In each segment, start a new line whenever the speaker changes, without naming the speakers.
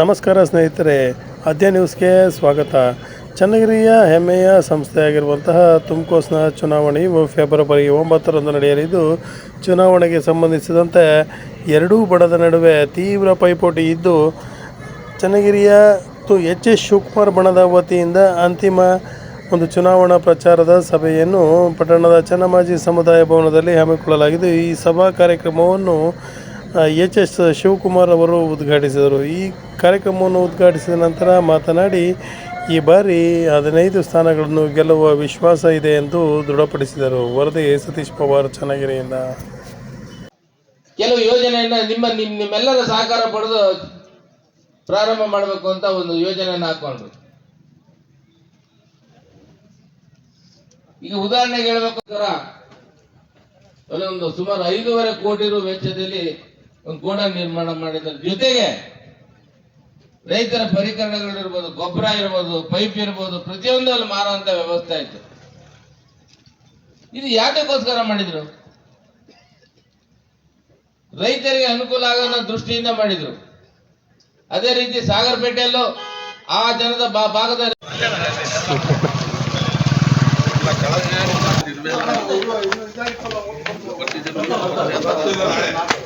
ನಮಸ್ಕಾರ ಸ್ನೇಹಿತರೆ ಅದ್ಯ ನ್ಯೂಸ್ಗೆ ಸ್ವಾಗತ. ಚನ್ನಗಿರಿಯ ಹೆಮ್ಮೆಯ ಸಂಸ್ಥೆಯಾಗಿರುವಂತಹ ತುಮಕೋಸ್ನ ಚುನಾವಣೆಯು ಫೆಬ್ರವರಿ ಒಂಬತ್ತರಂದು ನಡೆಯಲಿದ್ದು, ಚುನಾವಣೆಗೆ ಸಂಬಂಧಿಸಿದಂತೆ ಎರಡೂ ಬಣದ ನಡುವೆ ತೀವ್ರ ಪೈಪೋಟಿ ಇದ್ದು, ಚನ್ನಗಿರಿಯ ತು ಎಚ್ ಎಸ್ ಶಿವಕುಮಾರ್ ಬಣದ ವತಿಯಿಂದ ಅಂತಿಮ ಒಂದು ಚುನಾವಣಾ ಪ್ರಚಾರದ ಸಭೆಯನ್ನು ಪಟ್ಟಣದ ಚನ್ನಮಾಜಿ ಸಮುದಾಯ ಭವನದಲ್ಲಿ ಹಮ್ಮಿಕೊಳ್ಳಲಾಗಿದ್ದು, ಈ ಸಭಾ ಕಾರ್ಯಕ್ರಮವನ್ನು ಎಚ್ ಎಸ್ ಶಿವಕುಮಾರ್ ಅವರು ಉದ್ಘಾಟಿಸಿದರು. ಈ ಕಾರ್ಯಕ್ರಮವನ್ನು ಉದ್ಘಾಟಿಸಿದ ನಂತರ ಮಾತನಾಡಿ, ಈ ಬಾರಿ ಹದಿನೈದು ಸ್ಥಾನಗಳನ್ನು ಗೆಲ್ಲುವ ವಿಶ್ವಾಸ ಇದೆ ಎಂದು ದೃಢಪಡಿಸಿದರು. ವರದಿ ಸತೀಶ್ ಪವಾರ್, ಚನ್ನಗಿರಿಯಿಂದ.
ಕೆಲವು ಯೋಜನೆಯನ್ನ ನಿಮ್ಮ, ನಿಮ್, ನಿಮ್ಮೆಲ್ಲರ ಸಹಕಾರ ಪಡೆದು ಪ್ರಾರಂಭ ಮಾಡಬೇಕು ಅಂತ ಒಂದು ಯೋಜನೆಯನ್ನು ಹಾಕೊಂಡ್ರು. ಈಗ ಉದಾಹರಣೆಗೆ ಹೇಳಬೇಕು ಒಂದು ಸುಮಾರು ಐದೂವರೆ ಕೋಟಿ ರು ವೆಚ್ಚದಲ್ಲಿ ಒಂದು ಗೋಡಾ ನಿರ್ಮಾಣ ಮಾಡಿದ್ದಾರೆ. ಜೊತೆಗೆ ರೈತರ ಪರಿಕರಣಗಳಿರ್ಬೋದು ಗೊಬ್ಬರ ಇರ್ಬೋದು ಪೈಪ್ ಇರ್ಬೋದು ಪ್ರತಿಯೊಂದು ಅಲ್ಲಿ ಮಾರುವಂತ ವ್ಯವಸ್ಥೆ ಆಯ್ತು. ಇದು ಯಾತಕ್ಕೋಸ್ಕರ ಮಾಡಿದ್ರು? ರೈತರಿಗೆ ಅನುಕೂಲ ಆಗೋ ದೃಷ್ಟಿಯಿಂದ ಮಾಡಿದ್ರು. ಅದೇ ರೀತಿ ಸಾಗರಪೇಟೆಯಲ್ಲೂ ಆ ಜನದ ಬಾ- ಭಾಗದ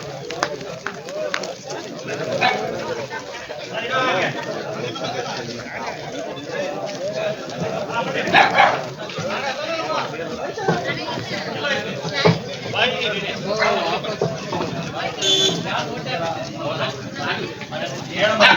ஏழமா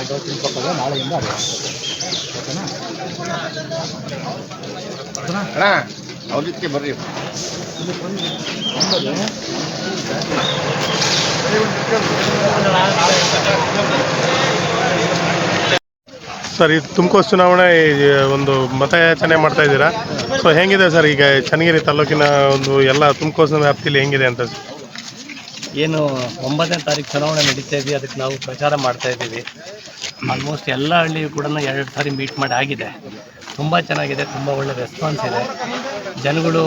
ಹೇಳಿದ್ರು. ನಾವು ನಾಳೆಯಿಂದ ಅದೇ ಓಕೆನಾ
ಅಣ್ಣ ಅವ್ರಿಗೆ ಬರ್ರಿ.
ಸರ್ ಇದು ತುಮಕೂರು ಚುನಾವಣೆ ಒಂದು ಮತಯಾಚನೆ ಮಾಡ್ತಾ ಇದ್ದೀರಾ? ಸೊ ಹೆಂಗಿದೆ ಸರ್ ಈಗ ಚನ್ನಗಿರಿ ತಾಲೂಕಿನ ಒಂದು ಎಲ್ಲ ತುಮಕೂರು ವ್ಯಾಪ್ತಿಯಲ್ಲಿ ಹೆಂಗಿದೆ ಅಂತ?
ಏನು ಒಂಬತ್ತನೇ ತಾರೀಕು ಚುನಾವಣೆ ನಡೀತಾ ಇದೆ ಅದಕ್ಕೆ ನಾವು ಪ್ರಚಾರ ಮಾಡ್ತಾ ಇದ್ದೀವಿ. ಆಲ್ಮೋಸ್ಟ್ ಎಲ್ಲ ಹಳ್ಳಿ ಕೂಡ ಎರಡು ಸಾರಿ ಮೀಟ್ ಮಾಡಿ ಆಗಿದೆ. ತುಂಬ ಚೆನ್ನಾಗಿದೆ, ತುಂಬ ಒಳ್ಳೆ ರೆಸ್ಪಾನ್ಸ್ ಇದೆ. ಜನಗಳು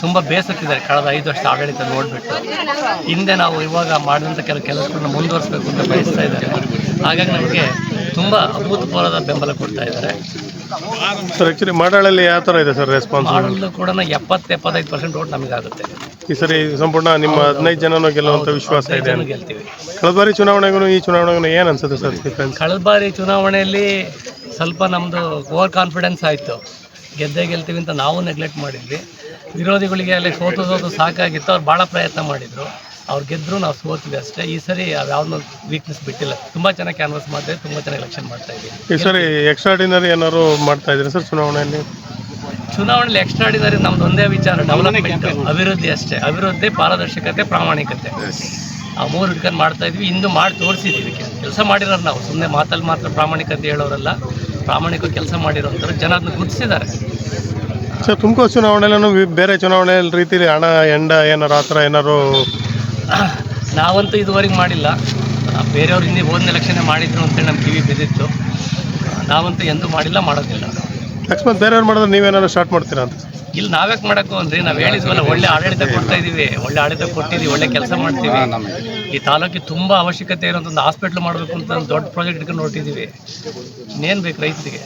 ತುಂಬ ಬೇಸತ್ತಿದ್ದಾರೆ, ಕಳೆದ ಐದು ವರ್ಷ ಆಡಳಿತ ನೋಡಿಬಿಟ್ಟು. ಹಿಂದೆ ನಾವು ಇವಾಗ ಮಾಡಿದಂಥ ಕೆಲವು ಕೆಲಸಗಳನ್ನ ಮುಂದುವರಿಸಬೇಕು ಅಂತ ಬಯಸ್ತಾ ಇದ್ದಾರೆ. ಹಾಗಾಗಿ ನಮಗೆ ತುಂಬ ಅಭೂತಪೂರ್ವದ ಬೆಂಬಲ ಕೊಡ್ತಾ ಇದ್ದಾರೆ.
ಸರ್ ಆ್ಯಕ್ಚುಲಿ ಮಾಡಾಳಲ್ಲಿ ಯಾವ ಥರ ಇದೆ ಸರ್ ರೆಸ್ಪಾನ್ಸ್
ಮಾಡಲು ಕೂಡ ಎಪ್ಪತ್ತು ಎಪ್ಪತ್ತೈದು ಪರ್ಸೆಂಟ್ ಓಟ್ ನಮಗಾಗುತ್ತೆ
ಈ ಸರಿ ಸಂಪೂರ್ಣ ನಿಮ್ಮ ಹದಿನೈದು ಜನನೂ ಗೆಲ್ಲುವಂಥ ವಿಶ್ವಾಸ ಇದೆ
ಗೆಲ್ತೀವಿ.
ಕಳೆದ ಬಾರಿ ಚುನಾವಣೆಗೂ ಈ ಚುನಾವಣೆಗೂ ಏನು ಅನ್ಸುತ್ತೆ ಸರ್ ಡಿಫ್ರೆನ್ಸ್
ಕಳೆದ ಬಾರಿ ಚುನಾವಣೆಯಲ್ಲಿ ಸ್ವಲ್ಪ ನಮ್ಮದು ಓವರ್ ಕಾನ್ಫಿಡೆನ್ಸ್ ಆಯಿತು. ಗೆದ್ದೇ ಗೆಲ್ತೀವಿ ಅಂತ ನಾವು ನೆಗ್ಲೆಕ್ಟ್ ಮಾಡಿದ್ವಿ. ವಿರೋಧಿಗಳಿಗೆ ಅಲ್ಲಿ ಸೋತು ಸೋತು ಸಾಕಾಗಿತ್ತು ಅವ್ರು ಭಾಳ ಪ್ರಯತ್ನ ಮಾಡಿದರು. ಅವ್ರು ಗೆದ್ದರು ನಾವು ಸೋತೀವಿ ಅಷ್ಟೇ. ಈ ಸರಿ ಯಾವ್ದು ವೀಕ್ನೆಸ್ ಬಿಟ್ಟಿಲ್ಲ. ತುಂಬ ಚೆನ್ನಾಗಿ ಕ್ಯಾನ್ವಸ್ ಮಾಡಿದೆ ತುಂಬ ಚೆನ್ನಾಗಿ ಎಲೆಕ್ಷನ್ ಮಾಡ್ತಾ ಇದ್ದೀವಿ.
ಈ ಸರಿ ಎಕ್ಸ್ಟ್ರಾಡಿನರಿ ಏನಾದ್ರು ಮಾಡ್ತಾ ಇದ್ದೀರಾ ಸರ್ ಚುನಾವಣೆಯಲ್ಲಿ?
ಚುನಾವಣೆಯಲ್ಲಿ ಎಕ್ಸ್ಟ್ರಾಡಿನರಿ ನಮ್ದು ಒಂದೇ ವಿಚಾರ ಡೆವಲಪ್ಮೆಂಟ್ ಅಭಿವೃದ್ಧಿ ಅಷ್ಟೇ. ಅಭಿವೃದ್ಧಿ ಪಾರದರ್ಶಕತೆ ಪ್ರಾಮಾಣಿಕತೆ. ಆ ಮೂರು ಹಿಡ್ಕೊಂಡು ಮಾಡ್ತಾ ಇದ್ವಿ. ಇಂದು ಮಾಡಿ ತೋರಿಸಿದ್ದೀವಿ ಕೆಲಸ ಮಾಡಿರೋರು ನಾವು. ಸುಮ್ಮನೆ ಮಾತಲ್ಲಿ ಮಾತ್ರ ಪ್ರಾಮಾಣಿಕತೆ ಹೇಳೋರಲ್ಲ. ಪ್ರಾಮಾಣಿಕ ಕೆಲಸ ಮಾಡಿರೋಂಥವ್ರು. ಜನ ಅದನ್ನ ಗುರುತಿಸಿದ್ದಾರೆ.
ಸರ್ ತುಮಕೂರು ಚುನಾವಣೆಯಲ್ಲೂ ಬೇರೆ ಚುನಾವಣೆ ರೀತಿಲಿ ಹಣ ಎಂಡ ಏನಾರು ಆ ಥರ ಏನಾರು
ನಾವಂತೂ ಇದುವರೆಗೆ ಮಾಡಿಲ್ಲ. ಬೇರೆಯವ್ರು ಹಿಂದೆ ಹೋದ ಎಲೆಕ್ಷನ್ ಮಾಡಿದ್ರು ಅಂತೇಳಿ ನಮ್ಮ ಕಿವಿ ಬಿದ್ದಿತ್ತು. ನಾವಂತೂ ಎಂದೂ ಮಾಡಿಲ್ಲ ಮಾಡೋದಿಲ್ಲ.
ಅಕಸ್ಮಾತ್ ಬೇರೆಯವ್ರು ಮಾಡಿದ್ರೆ ನೀವೇನಾದ್ರು ಸ್ಟಾರ್ಟ್ ಮಾಡ್ತೀರಾ ಅಂತ?
ಇಲ್ಲಿ ನಾವ್ಯಾಕೆ ಮಾಡೋಕ್ಕೂ ಅಂದ್ರೆ ನಾವು ಹೇಳಿದ್ವಲ್ಲ ಒಳ್ಳೆ ಆಡಳಿತ ಕೊಡ್ತಾ ಇದೀವಿ ಒಳ್ಳೆ ಆಡಳಿತ ಕೊಟ್ಟಿದ್ದೀವಿ ಒಳ್ಳೆ ಕೆಲಸ ಮಾಡ್ತೀವಿ. ಈ ತಾಲೂಕಿಗೆ ತುಂಬ ಅವಶ್ಯಕತೆ ಇರೋಂಥ ಒಂದು ಹಾಸ್ಪಿಟ್ಲ್ ಮಾಡಬೇಕು ಅಂತ ಒಂದು ದೊಡ್ಡ ಪ್ರಾಜೆಕ್ಟ್ ಇಟ್ಕೊಂಡು ಹೊರಟಿದ್ದೀವಿ ಇನ್ನೇನು ಬೇಕು ರೈತರಿಗೆ?